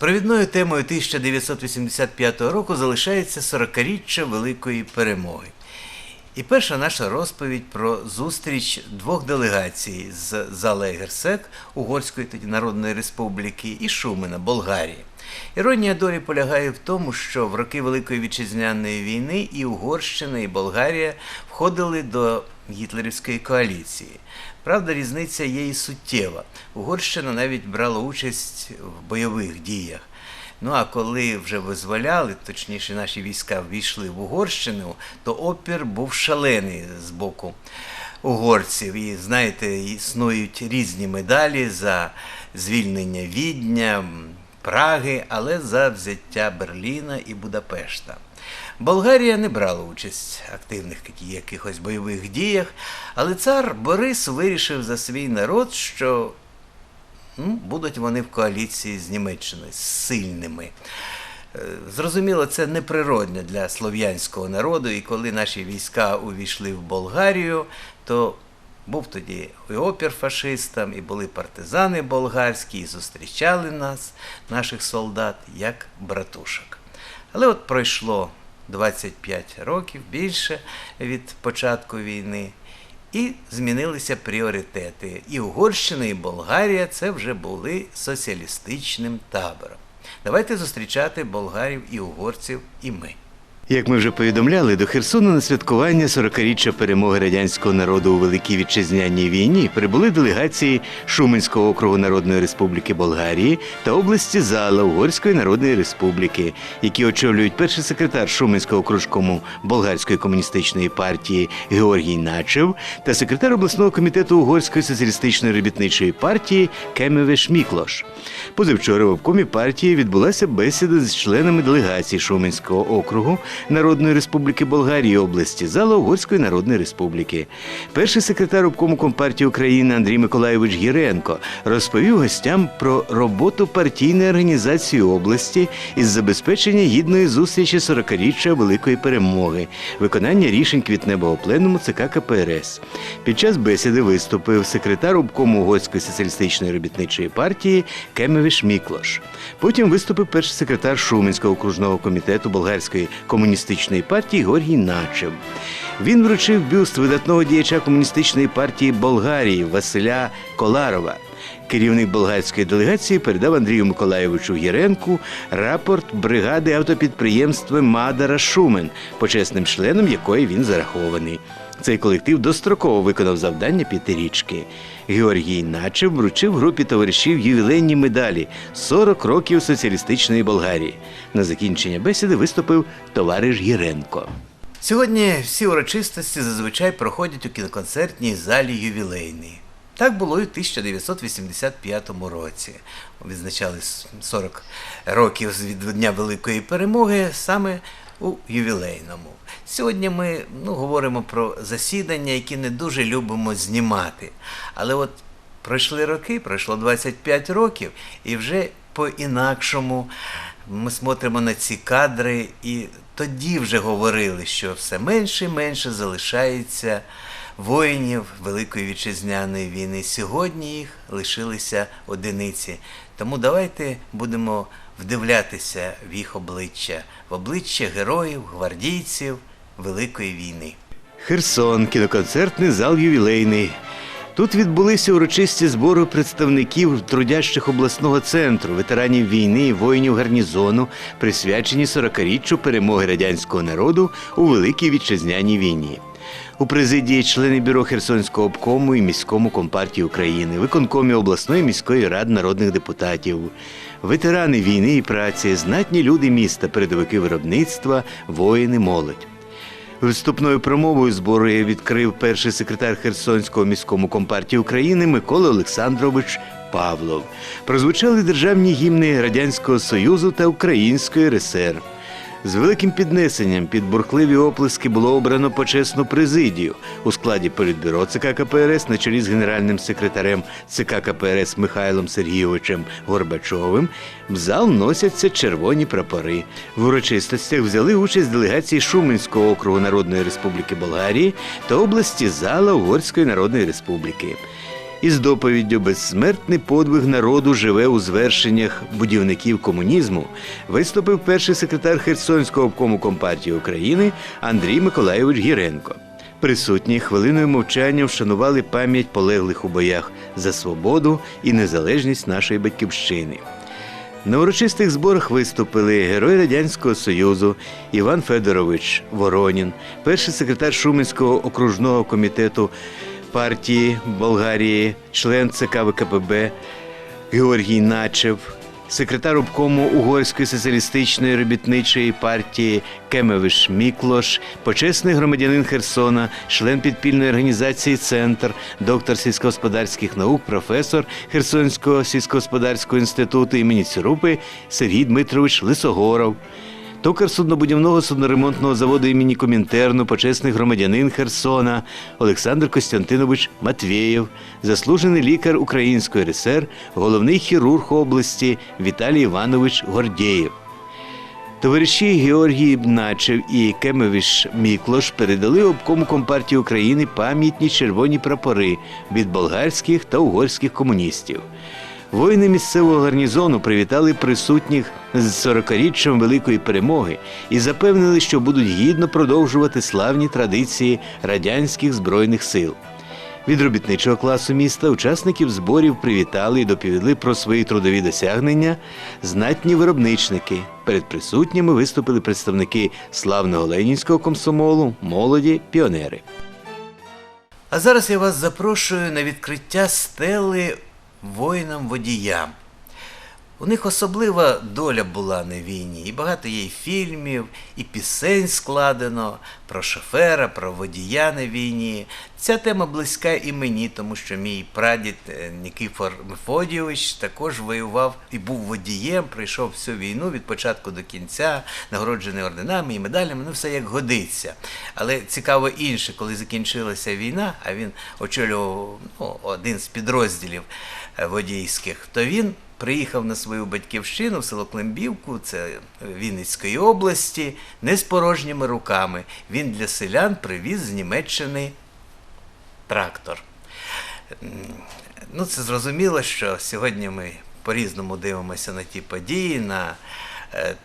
Провідною темою 1985 року залишається 40-річчя Великої перемоги. І перша наша розповідь про зустріч двох делегацій з зали Герсек Угорської тоді Народної Республіки і Шумена, Болгарії. Іронія долі полягає в тому, що в роки Великої вітчизняної війни і Угорщина, і Болгарія входили до гітлерівської коаліції. Правда, різниця є і суттєва. Угорщина навіть брала участь в бойових діях. Ну а коли вже визволяли, точніше, наші війська ввійшли в Угорщину, то опір був шалений з боку угорців. І знаєте, існують різні медалі за звільнення Відня, Праги, але за взяття Берліна і Будапешта. Болгарія не брала участь в активних якихось бойових діях, але цар Борис вирішив за свій народ, що ну, будуть вони в коаліції з Німеччиною, з сильними. Е, Зрозуміло, це неприродне для слов'янського народу, і коли наші війська увійшли в Болгарію, то був тоді і опір фашистам, і були партизани болгарські, і зустрічали нас, наших солдат, як братушок. Але от пройшло 25 років більше від початку війни, і змінилися пріоритети. І Угорщина, і Болгарія це вже були соціалістичним табором. Давайте зустрічати болгарів і угорців і ми. Як ми вже повідомляли, до Херсону на святкування 40-річчя перемоги радянського народу у Великій Вітчизняній війні прибули делегації Шуменського округу Народної Республіки Болгарії та області Зала Угорської Народної Республіки, які очолюють перший секретар Шуменського окружкому Болгарської комуністичної партії Георгій Начев та секретар обласного комітету Угорської соціалістичної робітничої партії Кемевеш Міклош. Позавчора в обкомі партії відбулася бесіда з членами делегації Шуменського округу Народної Республіки Болгарії області зала Угорської Народної Республіки. Перший секретар обкому Компартії України Андрій Миколайович Гіренко розповів гостям про роботу партійної організації області із забезпечення гідної зустрічі 40-річчя Великої перемоги, виконання рішень квітневого пленуму ЦК КПРС. Під час бесіди виступив секретар обкому Угорської соціалістичної робітничої партії Кемевіш Міклош. Потім виступив перший секретар Шуменського окружного комітету Болгарської комуністичної партії Георгій Начев. Він вручив бюст видатного діяча комуністичної партії Болгарії Василя Коларова. Керівник болгарської делегації передав Андрію Миколаєвичу Єренку рапорт бригади автопідприємства Мадара Шумен, почесним членом якої він зарахований. Цей колектив достроково виконав завдання п'ятирічки. Георгій Начев вручив групі товаришів ювілейні медалі 40 років соціалістичної Болгарії. На закінчення бесіди виступив товариш Єренко. Сьогодні всі урочистості зазвичай проходять у кіноконцертній залі ювілейний. Так було і в 1985 році. Відзначали 40 років від Дня Великої Перемоги саме у ювілейному. Сьогодні ми ну, говоримо про засідання, які не дуже любимо знімати. Але от пройшли роки, пройшло 25 років, і вже по-інакшому ми смотримо на ці кадри, і тоді вже говорили, що все менше і менше залишається воїнів Великої вітчизняної війни. Сьогодні їх лишилися одиниці. Тому давайте будемо вдивлятися в їх обличчя, в обличчя героїв, гвардійців Великої війни. Херсон, кіноконцертний зал ювілейний. Тут відбулися урочисті збори представників трудящих обласного центру, ветеранів війни і воїнів гарнізону, присвячені 40-річчю перемоги радянського народу у Великій Вітчизняній війні. У президії члени бюро Херсонського обкому і міському компартії України, виконкомі обласної міської ради народних депутатів, ветерани війни і праці, знатні люди міста, передовики виробництва, воїни, молодь. Вступною промовою збору відкрив перший секретар Херсонського міському компартії України Микола Олександрович Павлов. Прозвучали державні гімни Радянського Союзу та Української РСР. З великим піднесенням під бурхливі оплески було обрано почесну президію у складі політбюро ЦК КПРС на чолі з генеральним секретарем ЦК КПРС Михайлом Сергійовичем Горбачовим. В зал носяться червоні прапори. В урочистостях взяли участь делегації Шуменського округу Народної Республіки Болгарії та області зала Угорської Народної Республіки. Із доповіддю Безсмертний подвиг народу живе у звершеннях будівників комунізму виступив перший секретар Херсонського обкому Компартії України Андрій Миколайович Гіренко. Присутні хвилиною мовчання вшанували пам'ять полеглих у боях за свободу і незалежність нашої батьківщини. На урочистих зборах виступили герой Радянського Союзу Іван Федорович Воронін, перший секретар Шуменського окружного комітету партії Болгарії, член ЦК ВКПБ Георгій Начев, секретар обкому Угорської соціалістичної робітничої партії Кемевиш Міклош, почесний громадянин Херсона, член підпільної організації Центр, доктор сільськогосподарських наук, професор Херсонського сільськогосподарського інституту імені Цюрупи Сергій Дмитрович Лисогоров. Токар суднобудівного судноремонтного заводу імені Комінтерну, почесний громадянин Херсона Олександр Костянтинович Матвєєв, заслужений лікар Української РСР, головний хірург області Віталій Іванович Гордєєв. Товариші Георгій Бначев і Кемевіш Міклош передали обкому Компартії України пам'ятні червоні прапори від болгарських та угорських комуністів. Воїни місцевого гарнізону привітали присутніх з 40-річчям великої перемоги і запевнили, що будуть гідно продовжувати славні традиції радянських збройних сил. Від робітничого класу міста учасників зборів привітали і доповіли про свої трудові досягнення знатні виробничники. Перед присутніми виступили представники славного ленінського комсомолу, молоді, піонери. А зараз я вас запрошую на відкриття стели воїнам-водіям. У них особлива доля була на війні, і багато є фільмів, і пісень складено про шофера, про водія на війні. Ця тема близька і мені, тому що мій прадід е, Нікіфор Мефодійович також воював і був водієм, пройшов всю війну від початку до кінця, нагороджений орденами і медалями, ну все як годиться. Але цікаво інше, коли закінчилася війна, а він очолював ну, один з підрозділів водійських, то він приїхав на свою батьківщину в село Климбівку, це Вінницької області, не з порожніми руками. Він для селян привіз з Німеччини трактор. Ну, це зрозуміло, що сьогодні ми по-різному дивимося на ті події, на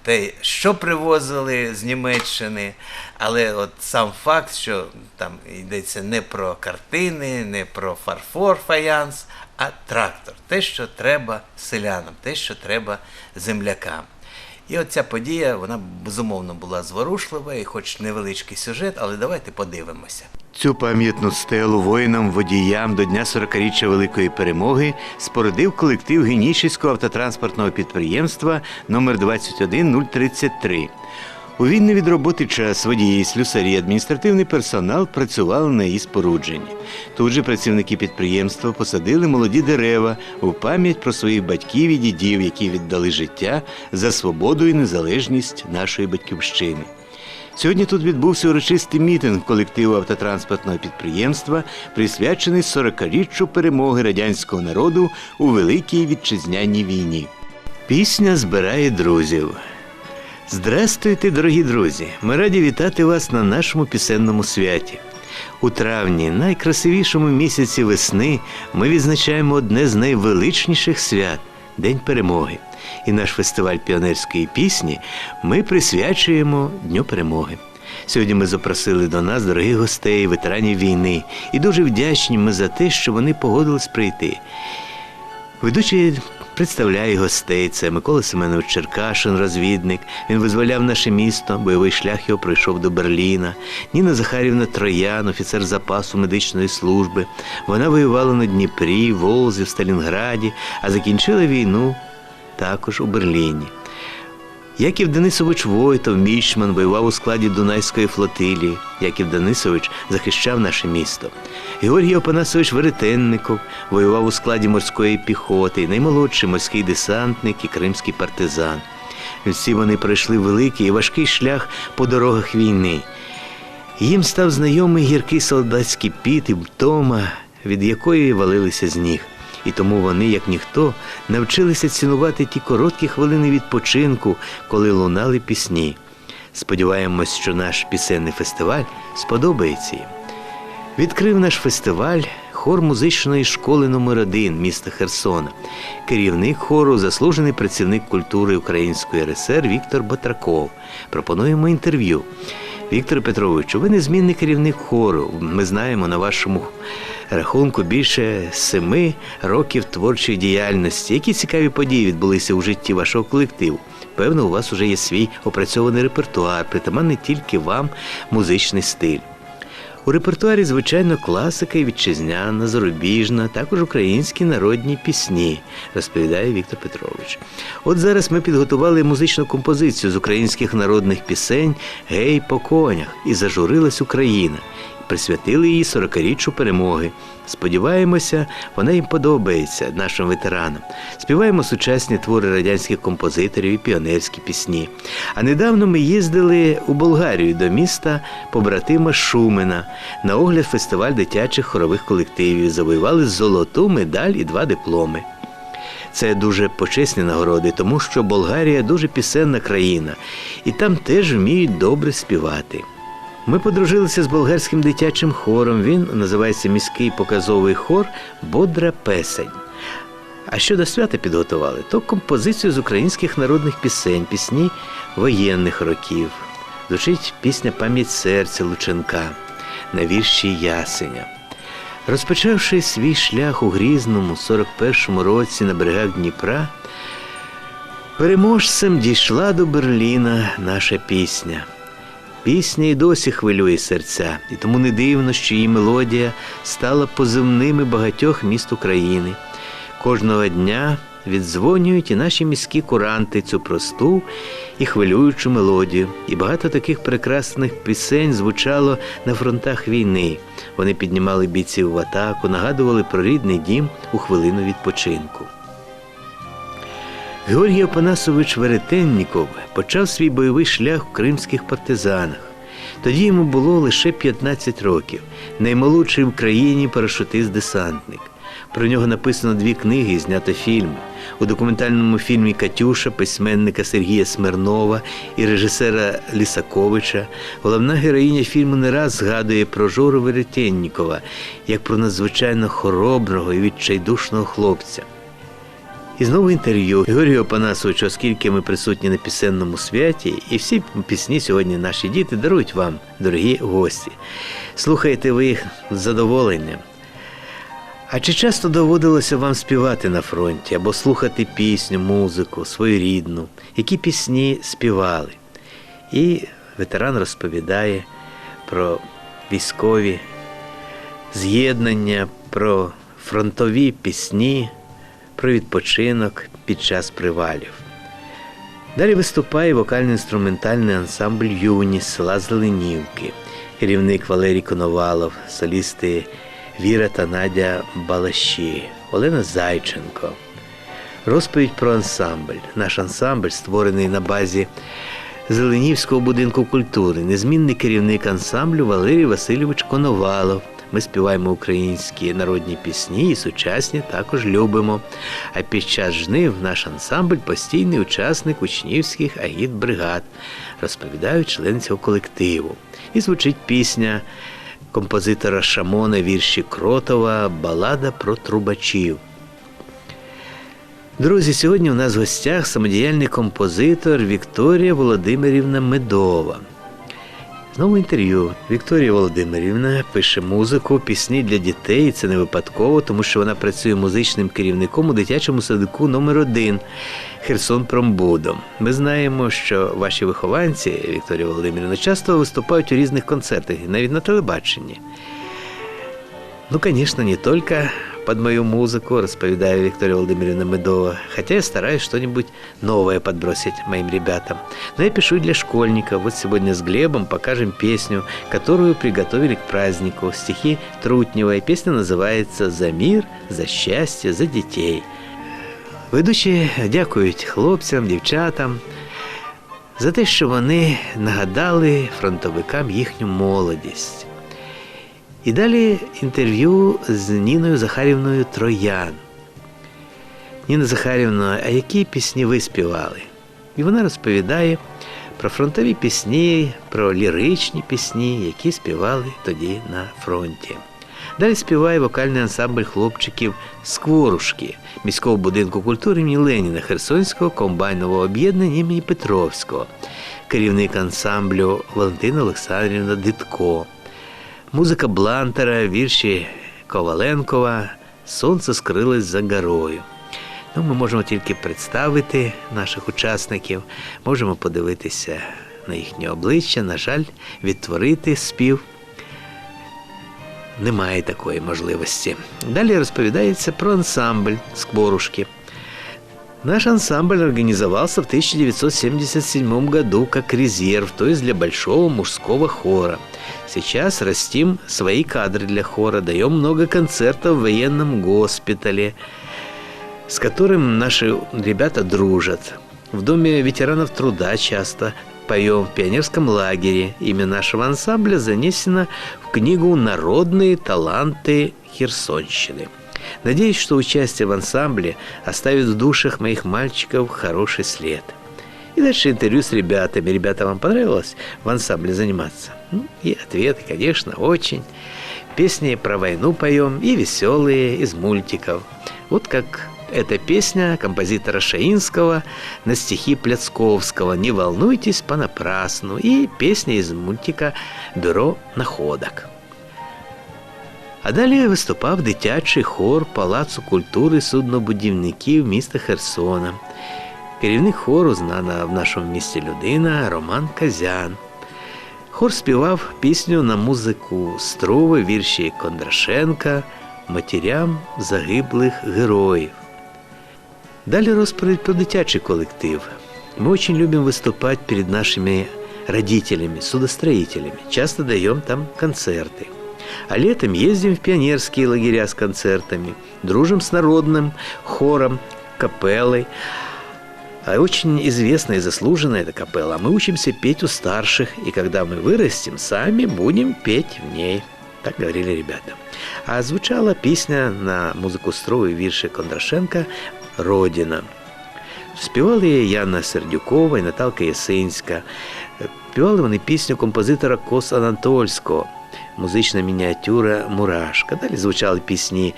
те, що привозили з Німеччини, але от сам факт, що там йдеться не про картини, не про фарфор, фаянс, а трактор. Те, що треба селянам, те, що треба землякам. І от ця подія, вона безумовно була зворушлива, і хоч невеличкий сюжет, але давайте подивимося. Цю пам'ятну стелу воїнам-водіям до Дня 40-річчя Великої перемоги спорудив колектив Генічеського автотранспортного підприємства номер 21033. У вільний від роботи час водії, слюсарі, адміністративний персонал працювали на її спорудженні. Тут же працівники підприємства посадили молоді дерева у пам'ять про своїх батьків і дідів, які віддали життя за свободу і незалежність нашої батьківщини. Сьогодні тут відбувся урочистий мітинг колективу автотранспортного підприємства, присвячений 40-річчю перемоги радянського народу у Великій Вітчизняній війні. Пісня збирає друзів. Здрастуйте, дорогі друзі! Ми раді вітати вас на нашому пісенному святі. У травні, найкрасивішому місяці весни, ми відзначаємо одне з найвеличніших свят День перемоги. І наш фестиваль піонерської пісні ми присвячуємо Дню перемоги. Сьогодні ми запросили до нас дорогих гостей, ветеранів війни, і дуже вдячні ми за те, що вони погодились прийти. Ведучий представляє гостей. Це Микола Семенович Черкашин, розвідник. Він визволяв наше місто, бойовий шлях його пройшов до Берліна. Ніна Захарівна Троян, офіцер запасу медичної служби. Вона воювала на Дніпрі, Волзі, в Сталінграді, а закінчила війну також у Берліні. Яків Денисович Войтов, мічман, воював у складі Дунайської флотилії. Яків Денисович захищав наше місто. Георгій Опанасович Веретенников воював у складі морської піхоти, наймолодший морський десантник і кримський партизан. Всі вони пройшли великий і важкий шлях по дорогах війни. Їм став знайомий гіркий солдатський піт і втома, від якої валилися з ніг. І тому вони, як ніхто, навчилися цінувати ті короткі хвилини відпочинку, коли лунали пісні. Сподіваємось, що наш пісенний фестиваль сподобається їм. Відкрив наш фестиваль хор музичної школи номер 1 міста Херсона. Керівник хору, заслужений працівник культури Української РСР Віктор Батраков. Пропонуємо інтерв'ю. Віктор Петровичу, ви незмінний керівник хору. Ми знаємо на вашому рахунку більше семи років творчої діяльності. Які цікаві події відбулися у житті вашого колективу? Певно, у вас уже є свій опрацьований репертуар, притаманний тільки вам музичний стиль. У репертуарі, звичайно, класика і вітчизняна, зарубіжна, також українські народні пісні, розповідає Віктор Петрович. От зараз ми підготували музичну композицію з українських народних пісень Гей по конях і зажурилась Україна. Присвятили її 40-річчю перемоги. Сподіваємося, вона їм подобається нашим ветеранам. Співаємо сучасні твори радянських композиторів і піонерські пісні. А недавно ми їздили у Болгарію до міста побратима Шумена на огляд фестиваль дитячих хорових колективів. Завоювали золоту медаль і два дипломи. Це дуже почесні нагороди, тому що Болгарія дуже пісенна країна, і там теж вміють добре співати. Ми подружилися з болгарським дитячим хором. Він називається міський показовий хор Бодра песень. А що до свята підготували, то композицію з українських народних пісень, пісні воєнних років. Звучить пісня Пам'ять серця Лученка на вірші Ясеня. Розпочавши свій шлях у Грізному 41-му році на берегах Дніпра, переможцем дійшла до Берліна наша пісня. Пісня і досі хвилює серця, і тому не дивно, що її мелодія стала позивними багатьох міст України. Кожного дня віддзвонюють і наші міські куранти цю просту і хвилюючу мелодію. І багато таких прекрасних пісень звучало на фронтах війни. Вони піднімали бійців в атаку, нагадували про рідний дім у хвилину відпочинку. Георгій Опанасович Веретенніков почав свій бойовий шлях в кримських партизанах. Тоді йому було лише 15 років, наймолодший в країні парашутист-десантник. Про нього написано дві книги і знято фільми. У документальному фільмі Катюша письменника Сергія Смирнова і режисера Лісаковича головна героїня фільму не раз згадує про Жору Веретеннікова як про надзвичайно хороброго і відчайдушного хлопця. І знову інтерв'ю Георгію Опанасовичу, оскільки ми присутні на пісенному святі, і всі пісні сьогодні наші діти дарують вам, дорогі гості. Слухайте ви їх з задоволенням. А чи часто доводилося вам співати на фронті або слухати пісню, музику, свою рідну, які пісні співали? І ветеран розповідає про військові з'єднання, про фронтові пісні, про відпочинок під час привалів. Далі виступає вокально-інструментальний ансамбль Юні з села Зеленівки, керівник Валерій Коновалов, солісти Віра та Надя Балаші, Олена Зайченко. Розповідь про ансамбль. Наш ансамбль створений на базі Зеленівського будинку культури, незмінний керівник ансамблю Валерій Васильович Коновалов. Ми співаємо українські народні пісні і сучасні також любимо. А під час жнив наш ансамбль постійний учасник учнівських агіт-бригад, розповідають члени цього колективу. І звучить пісня композитора Шамона вірші Кротова Балада про трубачів. Друзі, сьогодні у нас в гостях самодіяльний композитор Вікторія Володимирівна Медова. Знову інтерв'ю. Вікторія Володимирівна пише музику, пісні для дітей. і Це не випадково, тому що вона працює музичним керівником у дитячому садку номер 1 Херсон Промбудом. Ми знаємо, що ваші вихованці, Вікторія Володимирівна, часто виступають у різних концертах, навіть на телебаченні. Ну, конечно, не только под мою музыку, рассповедает Виктория Владимировна Медова, хотя я стараюсь что-нибудь новое подбросить моим ребятам. Но я пишу и для школьников. Вот сегодня с Глебом покажем песню, которую приготовили к празднику. Стихи Трутнева, и песня называется «За мир, за счастье, за детей». Ведучі дякують хлопцям, дівчатам за те, що вони нагадали фронтовикам їхню молодість. І далі інтерв'ю з Ніною Захарівною Троян. Ніна Захарівна, а які пісні ви співали? І вона розповідає про фронтові пісні, про ліричні пісні, які співали тоді на фронті. Далі співає вокальний ансамбль хлопчиків Скворушки міського будинку культури імені Леніна Херсонського комбайнового об'єднання імені Петровського, керівник ансамблю Валентина Олександрівна Дитко, музика Блантера, вірші Коваленкова Сонце скрилось за горою. Ну, ми можемо тільки представити наших учасників, можемо подивитися на їхнє обличчя. На жаль, відтворити спів немає такої можливості. Далі розповідається про ансамбль Скворушки. Наш ансамбль организовался в 1977 году как резерв, то есть для большого мужского хора. Сейчас растим свои кадры для хора, даем много концертов в военном госпитале, с которым наши ребята дружат. В Доме ветеранов труда часто поем в пионерском лагере. Имя нашего ансамбля занесено в книгу «Народные таланты Херсонщины». Надеюсь, что участие в ансамбле оставит в душах моих мальчиков хороший след. И дальше интервью с ребятами. Ребята, вам понравилось в ансамбле заниматься? Ну, и ответы, конечно, очень. Песни про войну поем и веселые из мультиков. Вот как эта песня композитора Шаинского на стихи Пляцковского «Не волнуйтесь понапрасну» и песня из мультика «Бюро находок». А далі виступав дитячий хор Палацу культури суднобудівників міста Херсона. Керівник хору знана в нашому місті людина Роман Казян. Хор співав пісню на музику Строви, вірші Кондрашенка, матерям загиблих героїв. Далі розповідь про дитячий коллектив. Мы очень любим выступать перед нашими родителями, судостроителями. Часто даем там концерты. А летом ездим в пионерские лагеря с концертами, дружим с народным хором, капеллой. А очень известная и заслуженная эта капелла. Мы учимся петь у старших, и когда мы вырастем, сами будем петь в ней. Так говорили ребята. А звучала песня на музыку строю вірші Кондрашенка «Родина». Співали її Яна Сердюкова і Наталка Ясинська. Співали вони пісню композитора Кос Анатольського, музична мініатюра Мурашка. Далі звучали пісні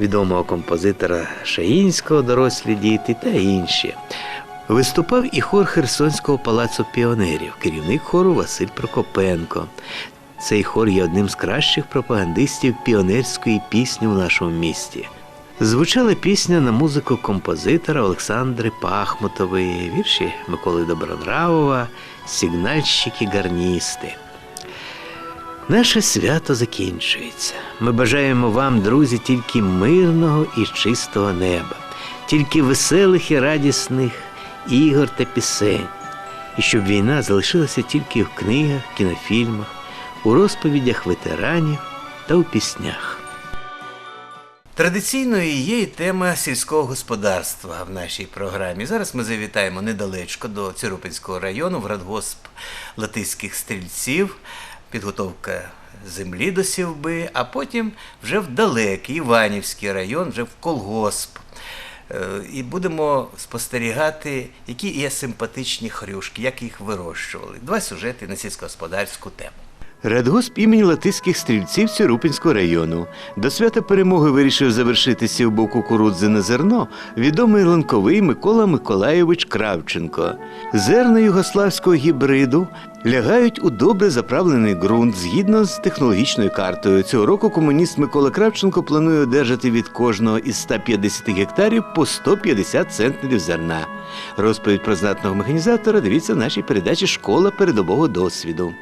відомого композитора Шаїнського, дорослі діти та інші. Виступав і хор Херсонського палацу піонерів, керівник хору Василь Прокопенко. Цей хор є одним з кращих пропагандистів піонерської пісні у нашому місті. Звучала пісня на музику композитора Олександри Пахмутової, вірші Миколи Добронравова, сигнальщики-гарністи. Наше свято закінчується. Ми бажаємо вам, друзі, тільки мирного і чистого неба, тільки веселих і радісних ігор та пісень, і щоб війна залишилася тільки в книгах, кінофільмах, у розповідях ветеранів та у піснях. Традиційною є і тема сільського господарства в нашій програмі. Зараз ми завітаємо недалечко до Цюрупинського району в радгосп Латиських стрільців, підготовка землі до сівби, а потім вже в далекий Іванівський район, вже в колгосп. Е, І будемо спостерігати, які є симпатичні хрюшки, як їх вирощували. Два сюжети на сільськогосподарську тему. Радгосп імені Латиських стрільців Цюрупінського району до свята перемоги вирішив завершити сівбу кукурудзи на зерно відомий ланковий Микола Миколайович Кравченко. Зерна югославського гібриду лягають у добре заправлений ґрунт згідно з технологічною картою. Цього року комуніст Микола Кравченко планує одержати від кожного із 150 гектарів по 150 центнерів зерна. Розповідь про знатного механізатора дивіться в нашій передачі Школа передового досвіду.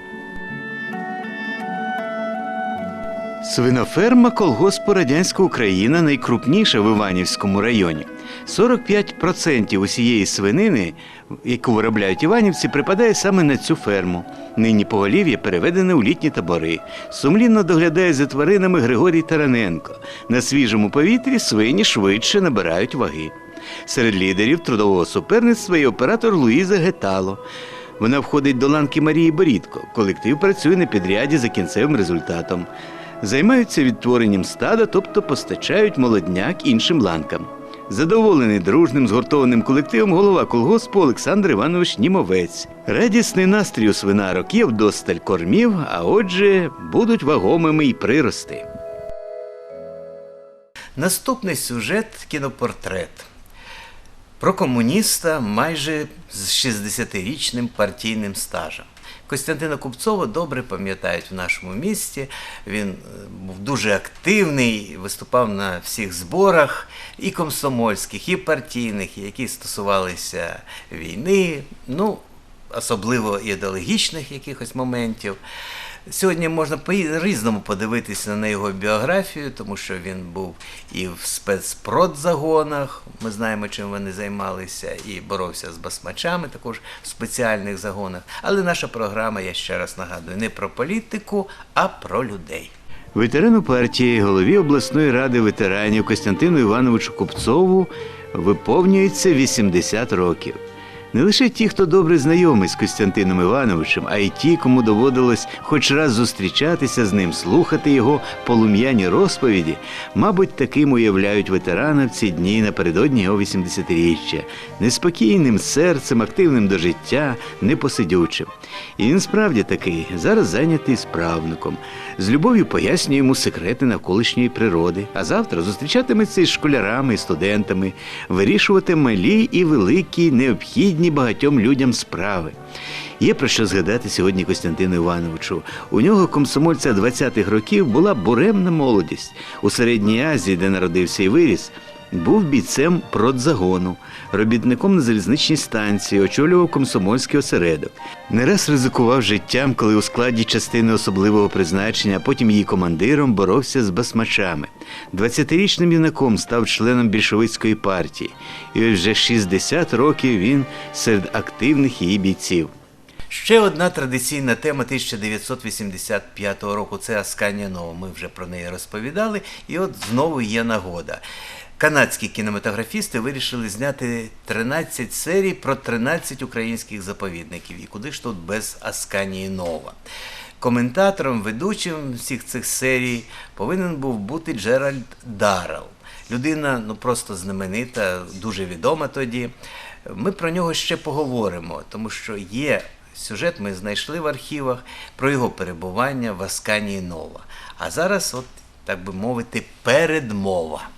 Свиноферма колгоспу Радянська Україна найкрупніша в Іванівському районі. 45% усієї свинини, яку виробляють іванівці, припадає саме на цю ферму. Нині поголів'я переведене у літні табори. Сумлінно доглядає за тваринами Григорій Тараненко. На свіжому повітрі свині швидше набирають ваги. Серед лідерів трудового суперництва є оператор Луїза Гетало. Вона входить до ланки Марії Борідко. Колектив працює на підряді за кінцевим результатом. Займаються відтворенням стада, тобто постачають молодняк іншим ланкам. Задоволений дружним згуртованим колективом голова колгоспу Олександр Іванович Німовець. Радісний настрій у свинарок є вдосталь кормів, а отже, будуть вагомими й прирости. Наступний сюжет кінопортрет. Про комуніста майже з 60-річним партійним стажем. Костянтина Купцова добре пам'ятають в нашому місті. Він е, був дуже активний, виступав на всіх зборах і комсомольських, і партійних, які стосувалися війни, ну, особливо ідеологічних якихось моментів. Сьогодні можна по-різному подивитися на його біографію, тому що він був і в спецпродзагонах, ми знаємо, чим вони займалися, і боровся з басмачами, також в спеціальних загонах. Але наша програма, я ще раз нагадую, не про політику, а про людей. Ветерану партії, голові обласної ради ветеранів Костянтину Івановичу Купцову виповнюється 80 років. Не лише ті, хто добре знайомий з Костянтином Івановичем, а й ті, кому доводилось хоч раз зустрічатися з ним, слухати його полум'яні розповіді, мабуть, таким уявляють ветерана в ці дні напередодні його 80-річчя, неспокійним серцем, активним до життя, непосидючим. І він справді такий, зараз зайнятий справником. З любов'ю пояснює йому секрети навколишньої природи, а завтра зустрічатиметься із школярами і студентами, вирішувати малі і великі, необхідні багатьом людям справи. Є про що згадати сьогодні Костянтину Івановичу. У нього комсомольця 20-х років була буремна молодість. У Середній Азії, де народився і виріс, був бійцем продзагону, робітником на залізничній станції, очолював комсомольський осередок. Не раз ризикував життям, коли у складі частини особливого призначення, а потім її командиром боровся з басмачами. 20-річним юнаком став членом більшовицької партії, і вже 60 років він серед активних її бійців. Ще одна традиційна тема 1985 року це Асканія Нова. Ми вже про неї розповідали, і от знову є нагода. Канадські кінематографісти вирішили зняти 13 серій про 13 українських заповідників. І куди ж тут без Асканії Нова? Коментатором, ведучим всіх цих серій повинен був бути Джеральд Даррелл. Людина ну просто знаменита, дуже відома тоді. Ми про нього ще поговоримо, тому що є сюжет, ми знайшли в архівах про його перебування в Асканії Нова. А зараз, от так би мовити, передмова.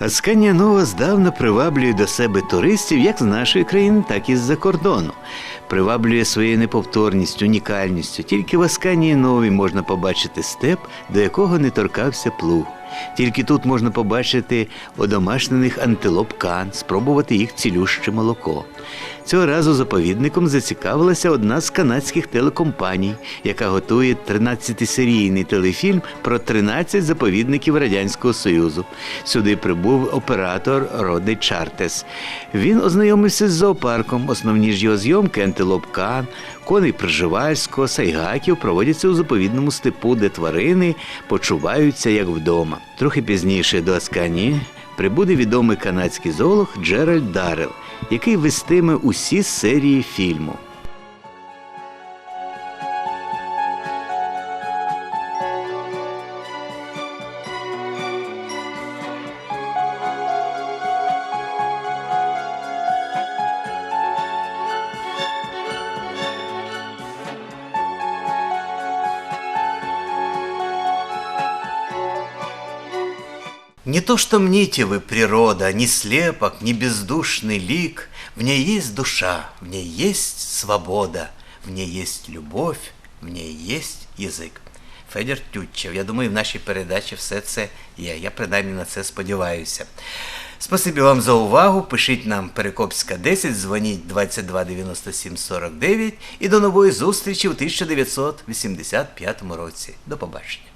Асканія Нова здавна приваблює до себе туристів як з нашої країни, так і з-за кордону. Приваблює своєю неповторністю, унікальністю. Тільки в Асканії Новій можна побачити степ, до якого не торкався плуг. Тільки тут можна побачити одомашнених антилоп кан, спробувати їх цілюще молоко. Цього разу заповідником зацікавилася одна з канадських телекомпаній, яка готує 13-серійний телефільм про 13 заповідників Радянського Союзу. Сюди прибув оператор Роди Чартес. Він ознайомився з зоопарком. Основні ж його зйомки антилоп Кан, коней Пржевальського, Сайгаків проводяться у заповідному степу, де тварини почуваються як вдома. Трохи пізніше до Аскані прибуде відомий канадський зоолог Джеральд Дарел, який вестиме усі серії фільму. То, что мните вы, природа, ни слепок, ни бездушный лик, В ней есть душа, в ней есть свобода, в ней есть любовь, в ней есть язик. Федір Тютчев. Я думаю, в нашій передачі все це є. Я принаймні на це сподіваюся. Спасибі вам за увагу. Пишіть нам Перекопська 10, дзвоніть 22 97 49 і до нової зустрічі у 1985 році. До побачення.